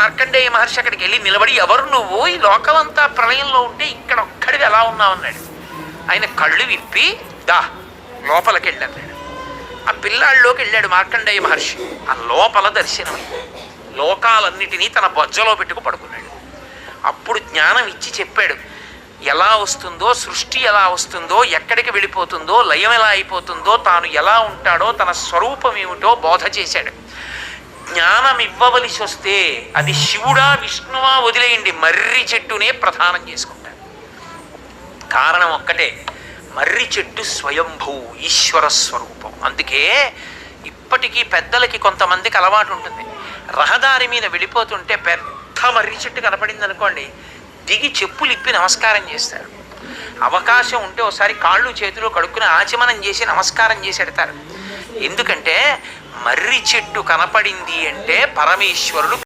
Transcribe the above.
మార్కండేయ మహర్షి అక్కడికి వెళ్ళి నిలబడి ఎవరు నువ్వు? ఈ లోకమంతా ప్రళయంలో ఉంటే ఇక్కడ ఒక్కడివి ఎలా ఉన్నావు? అన్నాడు. ఆయన కళ్ళు విప్పి దా లోపలికి వెళ్ళాడు ఆ పిల్లాళ్ళలోకి వెళ్ళాడు మార్కండేయ మహర్షి. ఆ లోపల దర్శనమై లోకాలన్నిటినీ తన బొజ్జలో పెట్టుకు పడుకున్నాడు. అప్పుడు జ్ఞానం ఇచ్చి చెప్పాడు ఎలా వస్తుందో సృష్టి ఎలా వస్తుందో ఎక్కడికి వెళ్ళిపోతుందో లయం ఎలా అయిపోతుందో తాను ఎలా ఉంటాడో తన స్వరూపం ఏమిటో బోధ చేశాడు. జ్ఞానం ఇవ్వవలసి వస్తే అది శివుడా విష్ణువా వదిలేయండి. మర్రి చెట్టునే ప్రధానం చేసుకుంటాడు. కారణం ఒక్కటే మర్రి చెట్టు స్వయంభూ ఈశ్వర స్వరూపం. అందుకే ఇప్పటికీ పెద్దలకి కొంతమందికి అలవాటు ఉంటుంది. రహదారి మీద వెళ్ళిపోతుంటే పెద్ద మర్రి చెట్టు కనపడింది అనుకోండి దిగి చెప్పులు ఇప్పి నమస్కారం చేస్తారు అవకాశం ఉంటే ఒకసారి కాళ్ళు చేతులు కడుక్కుని ఆచమనం చేసి నమస్కారం చేసి ఎడతారు. ఎందుకంటే మర్రి చెట్టు కనపడింది అంటే పరమేశ్వరుడు